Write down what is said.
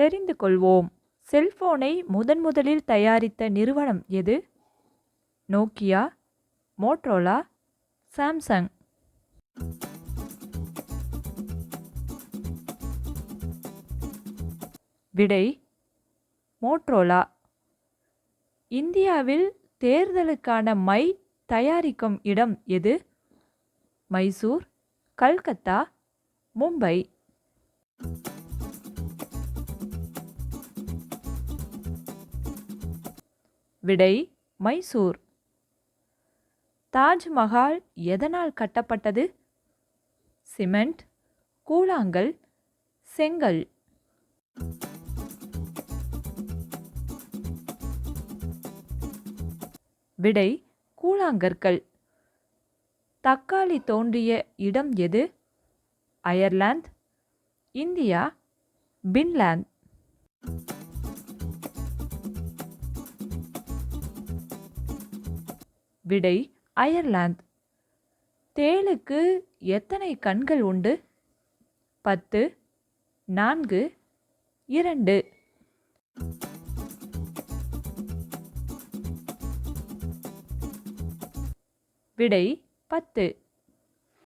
தெரிந்து கொள்வோம் செல்போனை முதன் முதலில் தயாரித்த நிறுவனம் எது? Nokia Motorola Samsung? விடை மோட்ரோலா. இந்தியாவில் தேர்தலுக்கான மை தயாரிக்கும் இடம் எது? மைசூர் கல்கத்தா மும்பை. விடை மைசூர். தாஜ்மஹால் எதனால் கட்டப்பட்டது? சிமெண்ட் கூழாங்கல் செங்கல். விடை கூழாங்கற்கள். தக்காளி தோன்றிய இடம் எது? Ireland India Finland. விடை அயர்லாந்து. தேளுக்கு எத்தனை கண்கள் உண்டு? பத்து நான்கு இரண்டு. விடை பத்து.